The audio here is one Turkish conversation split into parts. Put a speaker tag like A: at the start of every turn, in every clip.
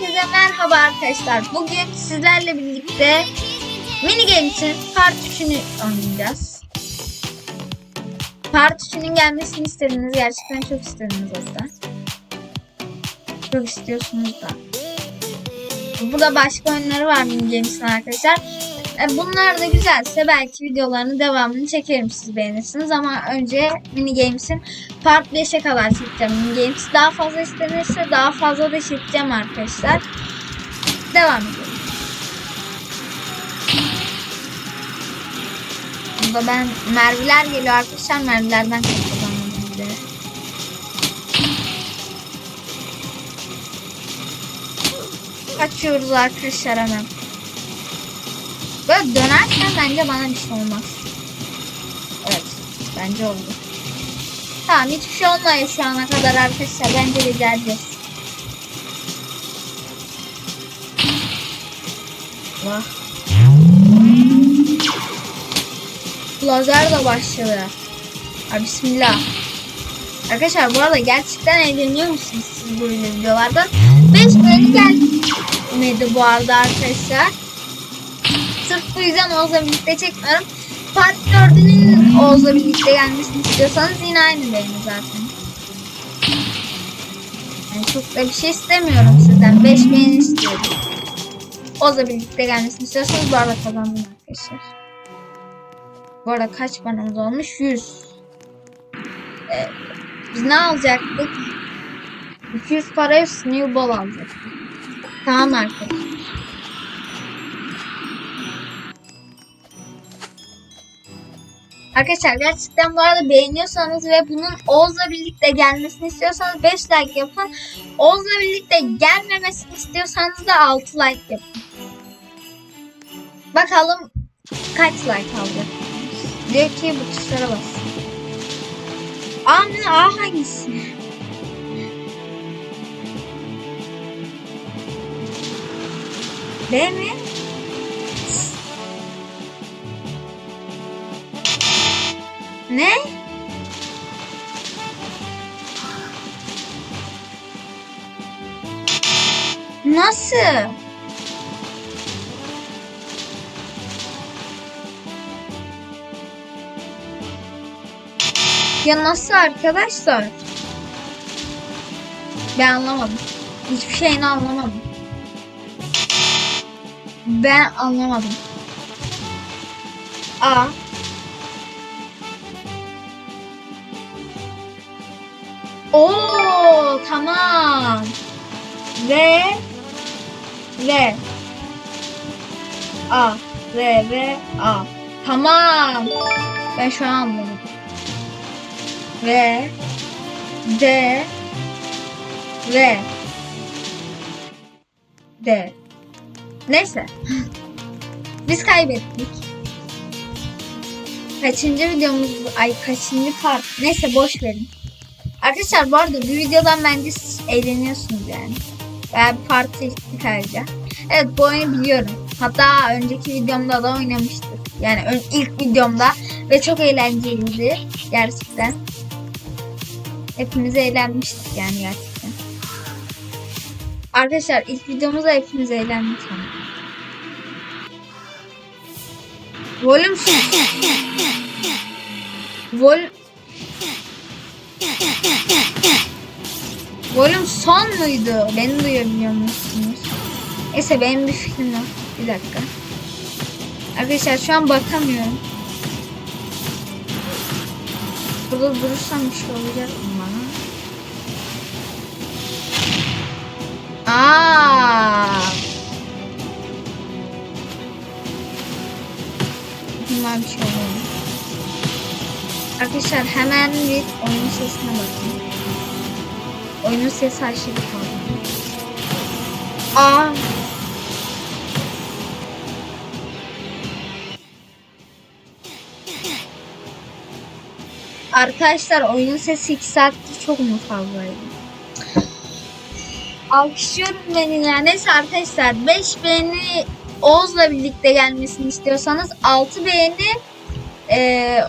A: Herkese merhaba arkadaşlar. Bugün sizlerle birlikte mini games'in part 3'ünü oynayacağız. Part 3'ünün gelmesini istediniz. Gerçekten çok istediniz hatta. Çok istiyorsunuz da. Burada başka oyunları var mini games'in arkadaşlar. E, Bunlar da güzelse belki videolarını devamını çekerim siz beğenirsiniz ama önce mini games'in part 5'e kadar çekeceğim mini games. Daha fazla istenirse daha fazla da çekeceğim arkadaşlar. Devam edelim. Burada ben mermiler geliyor arkadaşlar mermilerden kaçacağım. Kaçıyoruz arkadaşlar hemen. Böyle dönerken bence bana bir şey olmaz. Evet. Bence oldu. Tamam hiçbir şey olmuyor şu ana kadar arkadaşlar. Bence becereceğiz. Vah. Lazer de başladı. Abi bismillah. Arkadaşlar bu arada gerçekten eğleniyor musunuz siz böyle videolardan? 5 bölüm gelmedi bu arada arkadaşlar. Bu yüzden Oğuz'la birlikte çekmiyorum. Part 4'ünün Oğuz'la birlikte gelmesini istiyorsanız yine aynı benim zaten. Yani çok da bir şey istemiyorum sizden. 5 beğeni istiyorum. Oğuz'la birlikte gelmesini istiyorsanız bu arada kazandım arkadaşlar. Bu arada kaç paramız olmuş? 100. Ee, biz ne alacaktık? 200 paraya snowball alacaktık. Tamam arkadaşlar. Arkadaşlar gerçekten bu arada beğeniyorsanız ve bunun Oğuz'la birlikte gelmesini istiyorsanız 5 like yapın. Oğuz'la birlikte gelmemesini istiyorsanız da 6 like yapın. Bakalım kaç like alacak. Diyor ki bu tuşlara bas. A? A hangisi? B mi? Ne? Nasıl? Ya nasıl arkadaşlar? Ben anlamadım. Hiçbir şeyini anlamadım. Ben anlamadım. A Oo tamam. Ve ve A ve ve A. Tamam. Ben şu an anladım. Ve D ve D. Neyse. Biz kaybettik. Kaçıncı videomuz? Ay kaçıncı part? Neyse boş verin. Arkadaşlar bu arada bu videodan bence siz eğleniyorsunuz yani. Ben bir parti ayrıca. Evet bu oyunu biliyorum. Hatta önceki videomda da oynamıştık. Yani ilk videomda ve çok eğlenceliydi gerçekten. Hepimiz eğlenmiştik yani gerçekten. Arkadaşlar ilk videomuzda hepimiz eğlendik. Volüm Vol Volüm son muydu? Beni duyabiliyor musunuz? Neyse benim bir fikrim yok. Bir dakika. Arkadaşlar şu an bakamıyorum. Burada durursam bir şey olacak mı bana? Aa. Bunlar bir şey oluyor. Arkadaşlar hemen bir oyun sesine bakın. Oyunun sesi aşırı kaldı. Aa. Arkadaşlar oyunun sesi 2 saattir çok mu fazlaydı? Alkışlıyorum beni ya. Neyse arkadaşlar 5 beğeni Oğuz'la birlikte gelmesini istiyorsanız 6 beğeni e,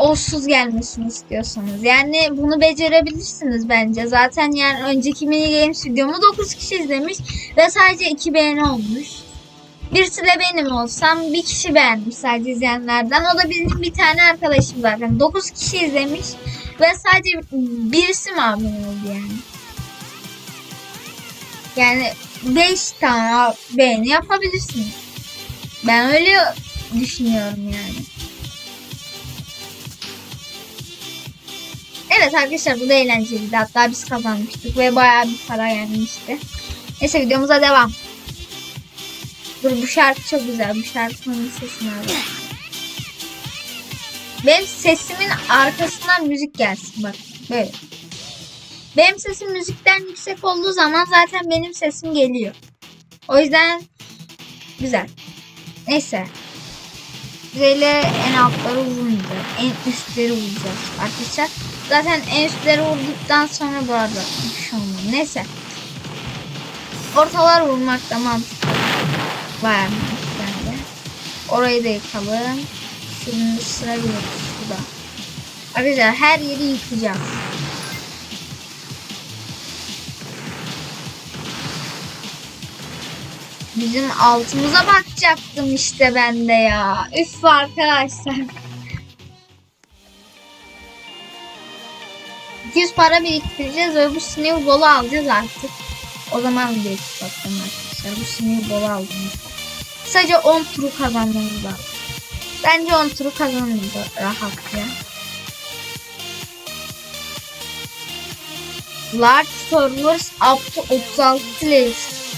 A: olsuz gelmesini istiyorsanız. Yani bunu becerebilirsiniz bence. Zaten yani önceki mini games videomu 9 kişi izlemiş ve sadece 2 beğeni olmuş. Birisi de benim olsam bir kişi beğenmiş sadece izleyenlerden. O da benim bir tane arkadaşım zaten. 9 kişi izlemiş ve sadece birisi abone oldu yani. Yani 5 tane beğeni yapabilirsiniz. Ben öyle düşünüyorum yani. Evet arkadaşlar bu da eğlenceliydi. Hatta biz kazanmıştık ve bayağı bir para gelmişti. Neyse videomuza devam. Dur bu şarkı çok güzel. Bu şarkının sesini alalım. Benim sesimin arkasından müzik gelsin bak. Böyle. Benim sesim müzikten yüksek olduğu zaman zaten benim sesim geliyor. O yüzden güzel. Neyse. Böyle en altları vurmayacağız. En üstleri vuracağız arkadaşlar. Zaten en üstleri vurduktan sonra bu arada bir şey. Neyse. Ortalar vurmak da mantıklı. Mantıklı bence. Orayı da yıkalım. Şimdi sıra geliyor şurada. Arkadaşlar her yeri yıkayacağız. Bizim altımıza bakacaktım işte ben de ya. Üf arkadaşlar. 200 para biriktireceğiz ve bu sinir bolu alacağız artık. O zaman bir bakalım arkadaşlar. Bu sinir bolu aldım. Sadece 10 turu kazanmamız lazım. Bence 10 turu kazanırız rahat ya. Large servers up to 36 players.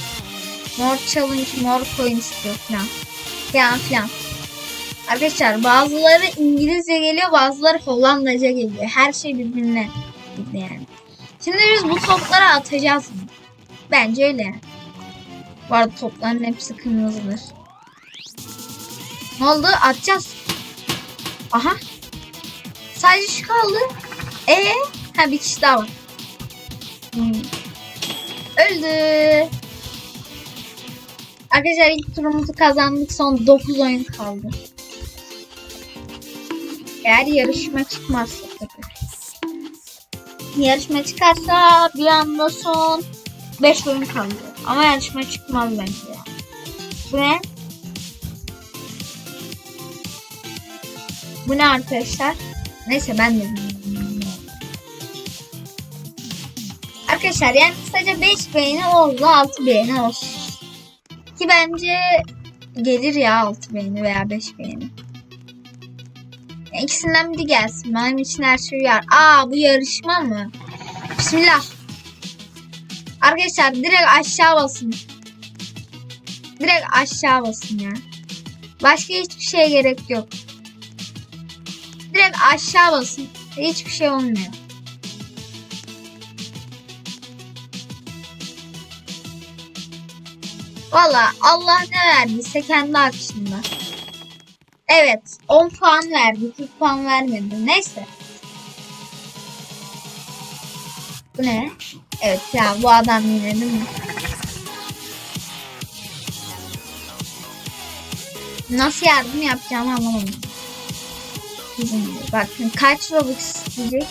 A: More challenge, more coins diyor falan. Falan filan. Arkadaşlar bazıları İngilizce geliyor, bazıları Hollandaca geliyor. Her şey birbirine yani. Şimdi biz bu topları atacağız? Bence öyle yani. Bu arada topların hepsi kırmızıdır. Ne oldu? Atacağız. Aha. Sadece şu kaldı. Ee, ha bir kişi daha var. Hmm. Öldü. Arkadaşlar ilk turumuzu kazandık. Son 9 oyun kaldı. Eğer yarışma çıkmazsa. Yarışma çıkarsa bir anda son 5 oyun kaldı. Ama yarışma çıkmaz bence. Bu ne? Bu ne arkadaşlar? Neyse ben de bilmiyorum. Arkadaşlar yani kısaca 5 beğeni oldu 6 beğeni olsun. Ki bence gelir ya 6 beğeni veya 5 beğeni. İkisinden biri gelsin. Benim için her şey uyar. Aa bu yarışma mı? Bismillah. Arkadaşlar direkt aşağı basın. Direkt aşağı basın ya. Başka hiçbir şeye gerek yok. Direkt aşağı basın. Hiçbir şey olmuyor. Valla Allah ne verdiyse kendi akışında. Evet 10 puan verdi. 40 puan vermedi. Neyse. Bu ne? Evet ya bu adam yine değil mi? Nasıl yardım yapacağımı anlamadım. Bizim bakın kaç Robux isteyecek?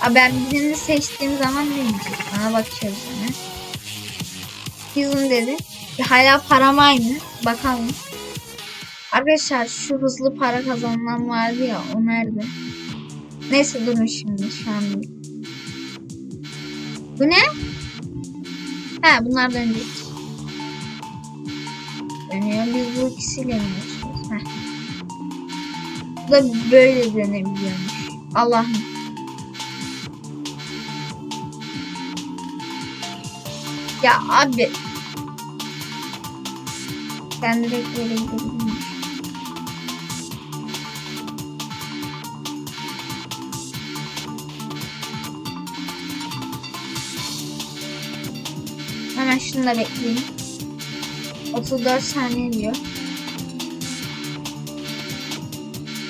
A: Aa, ben birini seçtiğim zaman ne diyecek? Bana bakıyoruz yine. Bizim dedi. Ya hala param aynı. Bakalım. Arkadaşlar şu hızlı para kazanılan vardı ya o nerede? Neyse durun şimdi şu an. Bu ne? Ha bunlar dönecek. Dönüyor. Biz bu ikisiyle mi yaşıyoruz? Bu da böyle dönebiliyormuş. Allah'ım. Ya abi. Ben direkt böyle gidebilirim. Hemen şunu da bekleyeyim. 34 saniye diyor.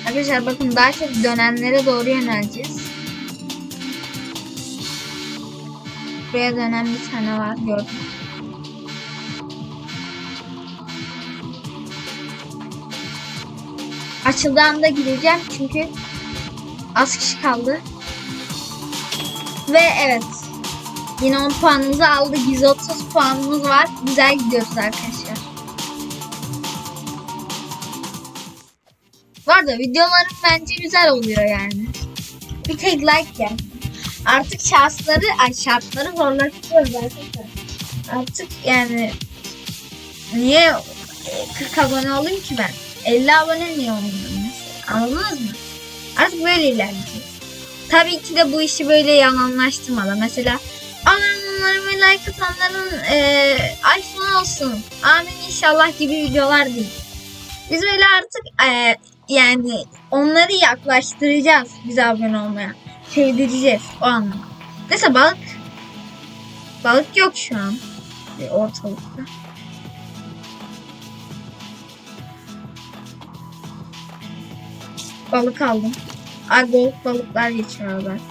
A: Arkadaşlar bakın daha çok dönenlere doğru yöneleceğiz. Buraya dönen bir tane var gördüm. Açıldığında gireceğim çünkü Az kişi kaldı. Ve evet. Yine 10 puanımızı aldık. 130 puanımız var. Güzel gidiyoruz arkadaşlar. Bu arada videolarım bence güzel oluyor yani. Bir tek like gel. Artık şartları, ay şartları zorlaştırıyoruz arkadaşlar. Artık yani niye e, 40 abone olayım ki ben? 50 abone niye olayım? Anladınız mı? Artık böyle ilerleyeceğiz. Tabii ki de bu işi böyle yalanlaştırmadan. Mesela abonelerim ve like atanların e, iPhone olsun. Amin inşallah gibi videolar değil. Biz böyle artık e, yani onları yaklaştıracağız bize abone olmaya. Sevdireceğiz o anlamda. Mesela balık balık yok şu an e, ortalıkta. Balık aldım. Ay gold balıklar geçiyor arkadaşlar.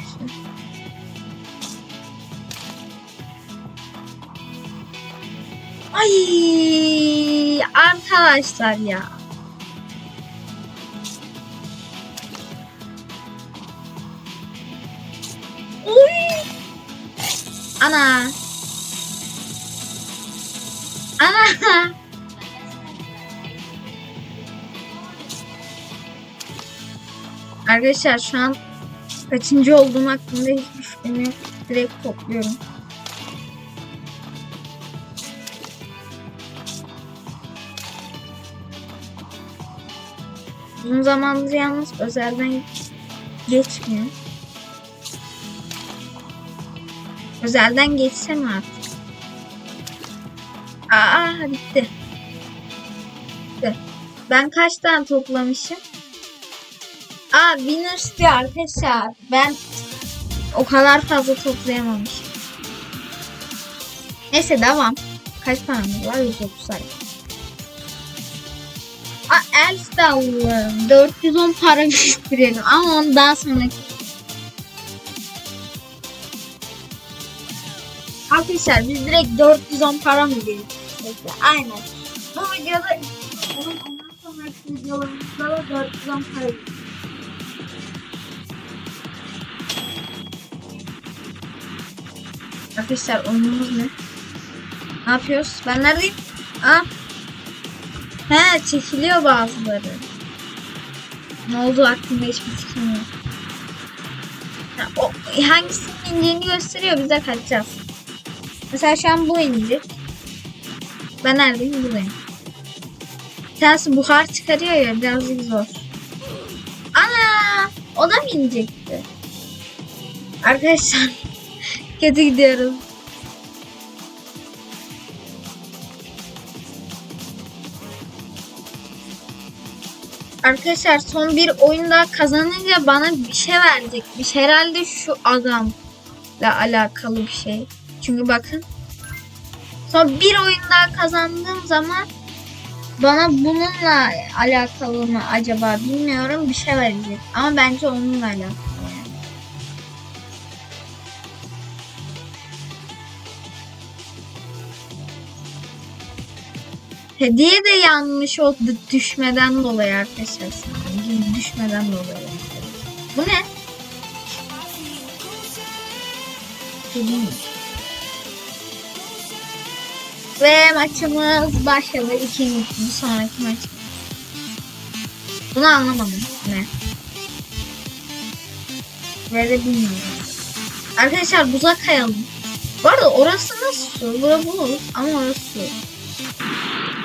A: Ay arkadaşlar ya. Uy. Ana. Ana. Arkadaşlar şu an kaçıncı olduğum hakkında hiçbir fikrim. Direkt topluyorum. Uzun zamandır yalnız özelden geçmiyor. Özelden geçsem artık. Aa bitti. Bitti. Ben kaç tane toplamışım? Aa winners diyor arkadaşlar. Ben o kadar fazla toplayamamışım. Neyse devam. Kaç paramız var? 130 sayfa. De alalım. 410 para biriktirelim. Ama onu daha sonra Arkadaşlar biz direkt 410 para mı biriktirdik? Aynen. Bu videoda ondan sonraki videolarımızda da 410 para. Arkadaşlar oyunumuz ne? Ne yapıyoruz? Ben neredeyim? Aa. He çekiliyor bazıları. Ne oldu aklımda hiçbir fikrim yok. Ha, o, hangisinin indiğini gösteriyor bize kaçacağız. Mesela şu an bu inecek. Ben neredeyim? Buradayım. Tanesi buhar çıkarıyor ya birazcık zor. Ana! O da mı inecekti? Arkadaşlar kötü gidiyoruz. Arkadaşlar son bir oyunda kazanınca bana bir şey verecekmiş. Herhalde şu adamla alakalı bir şey. Çünkü bakın. Son bir oyunda kazandığım zaman bana bununla alakalı mı acaba bilmiyorum bir şey verecek. Ama bence onunla alakalı. Hediye de yanmış o düşmeden dolayı arkadaşlar. Düşmeden dolayı. Bu ne? Kediymiş. Ve maçımız başladı. İkinci, bir sonraki maç. Bunu anlamadım. Ne? Ve bilmiyorum. Arkadaşlar buza kayalım. Bu arada orası nasıl su? Bura buz ama orası su.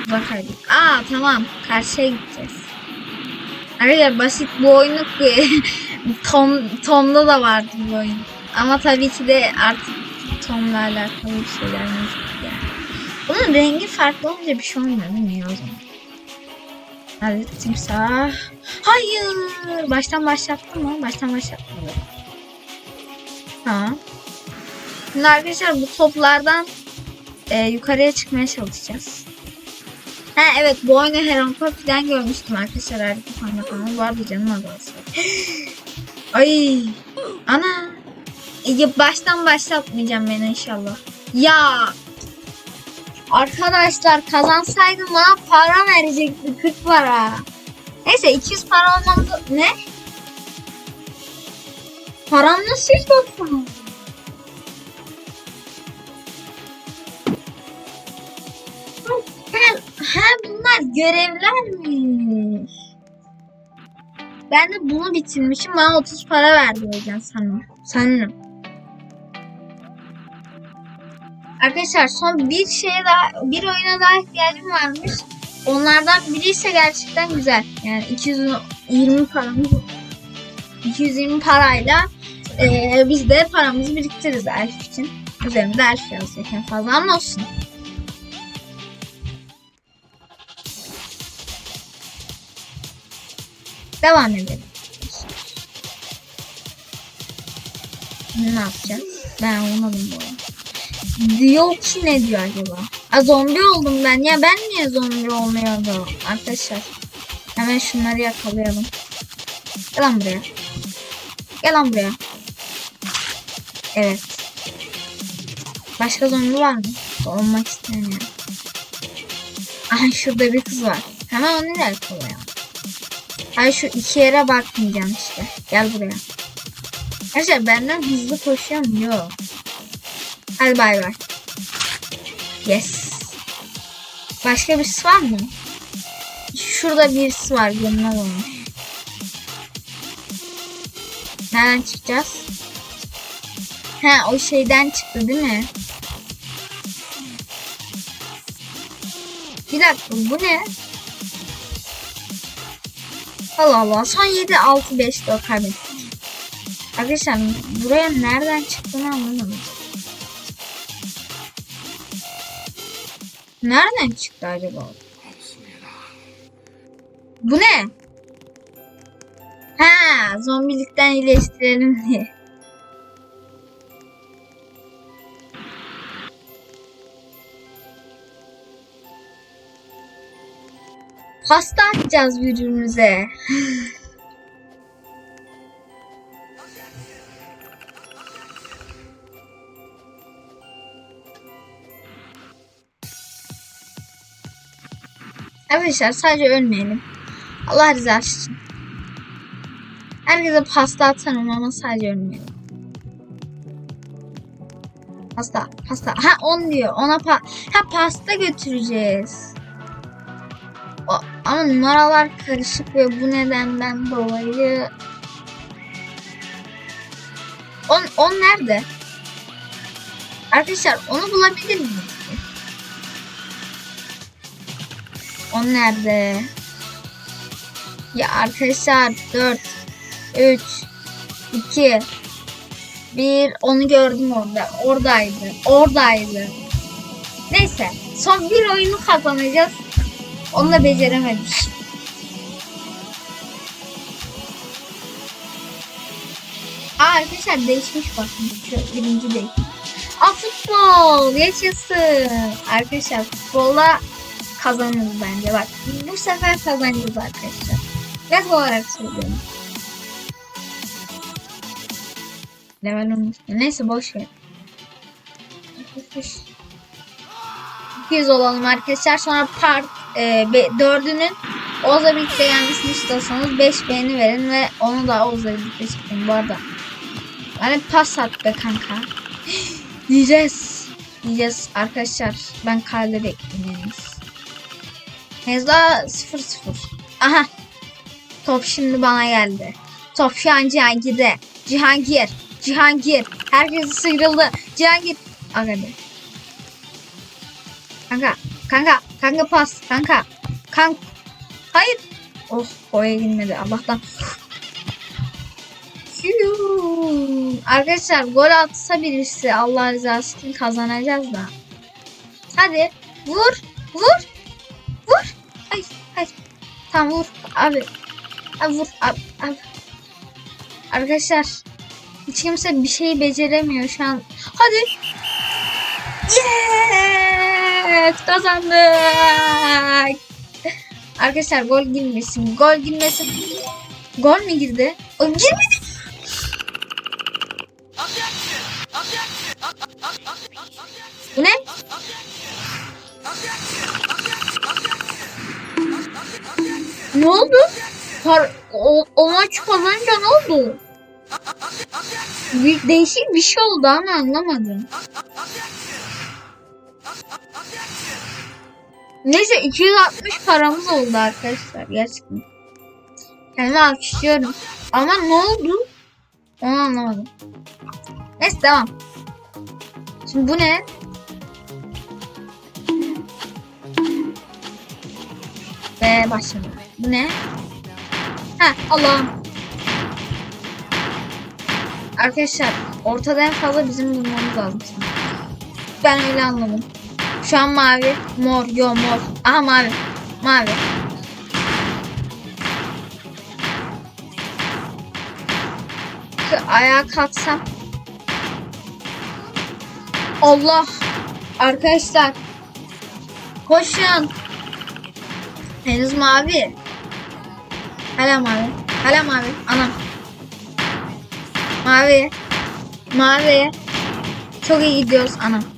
A: Buza kaydık. Aa tamam. Karşıya gideceğiz. Arkadaşlar basit bu oyunu Tom, Tom'da da vardı bu oyun. Ama tabii ki de artık Tom'la alakalı bir şeyler mevcut yani. Bunun rengi farklı olunca bir şey olmuyor değil mi o zaman? Evet timsah. Hayır. Baştan başlattım mı? Baştan başlattım. Tamam. Şimdi arkadaşlar bu toplardan e, yukarıya çıkmaya çalışacağız. Ha evet bu oyunu Heronpa falan görmüştüm arkadaşlar artık ama vardı canım arkadaşlar. Ay ana ya baştan başlatmayacağım ben inşallah. Ya arkadaşlar kazansaydım bana para verecekti 40 para. Neyse 200 para olmamız ne? Param nasıl 190? Görevlermiş. Ben de bunu bitirmişim. Bana 30 para verdi hocam sanırım. Sanırım. Arkadaşlar son bir şeye daha, bir oyuna daha ihtiyacım varmış. Onlardan biri ise gerçekten güzel. Yani 220 paramız 220 parayla eee, biz de paramızı biriktiririz Elf için. Üzerinde Elf yazıyor en fazla ama olsun. Devam edelim. Ne yapacağız? Ben anlamadım bu arada. Diyor ki ne diyor acaba? A zombi oldum ben. Ya ben niye zombi olmuyorum arkadaşlar? Hemen şunları yakalayalım. Gel lan buraya. Gel lan buraya. Evet. Başka zombi var mı? Olmak yani. Aha şurada bir kız var. Hemen onu yakalayalım. Ay şu iki yere bakmayacağım işte. Gel buraya. Arkadaşlar benden hızlı koşuyor mu? Yok. Hadi bay bay. Yes. Başka birisi var mı? Şurada birisi var. Görünmez olmuş. Nereden çıkacağız? Ha o şeyden çıktı değil mi? Bir dakika bu ne? Allah Allah. Son 7, 6, 5, 4 kaybettik. Arkadaşlar buraya nereden çıktığını anlamadım. Nereden çıktı acaba? Bu ne? Ha, zombilikten iyileştirelim diye. Hasta atacağız birbirimize. Arkadaşlar sadece ölmeyelim. Allah rızası için. Herkese pasta atarım ama sadece ölmeyelim. Pasta, pasta. Ha 10 diyor. Ona pa ha pasta götüreceğiz. Ama numaralar karışık ve bu nedenden dolayı on, on nerede? Arkadaşlar onu bulabilir miyiz? O nerede? Ya arkadaşlar 4 3 2 1 onu gördüm orada. Oradaydı. Oradaydı. Neyse. Son bir oyunu kazanacağız. Onu da beceremedik. Aa arkadaşlar değişmiş bakın. Şu birinci değil. Aa futbol yaşasın. Arkadaşlar futbolla kazanırız bence. Bak bu sefer kazanacağız arkadaşlar. Net olarak söylüyorum. Level 13. Neyse boş ver. 200 olalım arkadaşlar. Sonra part e, be, dördünün Oğuz'la birlikte gelmesini istiyorsanız 5 beğeni verin ve onu da Oğuz'la birlikte çıkın bu arada. Yani pas at be kanka. Diyeceğiz. Diyeceğiz arkadaşlar. Ben kalede bekleyeyim. Hezla 0 0. Aha. Top şimdi bana geldi. Top şu an Cihangir'de. Cihangir. Cihangir. Herkes sıyrıldı. Cihangir. Agadı. Kanka. Kanka. Kanka pas. Kanka. Kank. Hayır. Oh. Oraya girmedi. Allah'tan. Arkadaşlar gol atsa birisi Allah rızası için kazanacağız da. Hadi. Vur. Vur. Vur. Ay. Ay. Tamam vur. Abi. Abi vur. Abi. abi. Arkadaşlar. Hiç kimse bir şeyi beceremiyor şu an. Hadi. Yes! Kazandık. Arkadaşlar gol girmesin. Gol girmesin. Gol mü girdi? O girmedi. Bu ne? Ne oldu? Par o, o maç kazanınca ne oldu? Bir, değişik bir şey oldu ama anlamadım. Neyse 260 paramız oldu arkadaşlar gerçekten. Kendimi alkışlıyorum. Ama ne oldu? Onu anlamadım. Neyse devam. Şimdi bu ne? Ve başladı. Bu ne? Ha Allah'ım. Arkadaşlar ortada en fazla bizim bulmamız lazım. Ben öyle anladım. Şu an mavi, mor, yo mor. Aha mavi, mavi. Ayağa kalksam. Allah. Arkadaşlar. Koşun. Henüz mavi. Hala mavi. Hala mavi. Anam. Mavi. Mavi. Çok iyi gidiyoruz anam.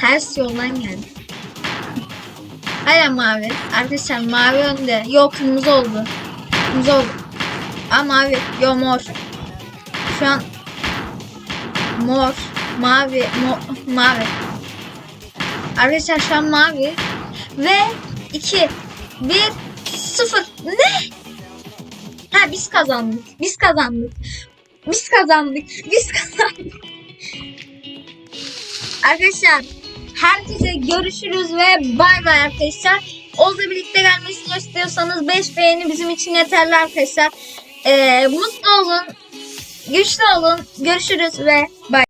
A: Ters yoldan geldi. Hala mavi. Arkadaşlar mavi önde. Yok kırmızı oldu. Kırmızı oldu. Aa mavi. Yo mor. Şu an mor. Mavi. Mo mavi. Arkadaşlar şu an mavi. Ve 2 1 0 Ne? Ha biz kazandık. Biz kazandık. Biz kazandık. Biz kazandık. Arkadaşlar herkese görüşürüz ve bay bay arkadaşlar. Oz'la birlikte gelmesini istiyorsanız 5 beğeni bizim için yeterli arkadaşlar. Ee, mutlu olun. Güçlü olun. Görüşürüz ve bay.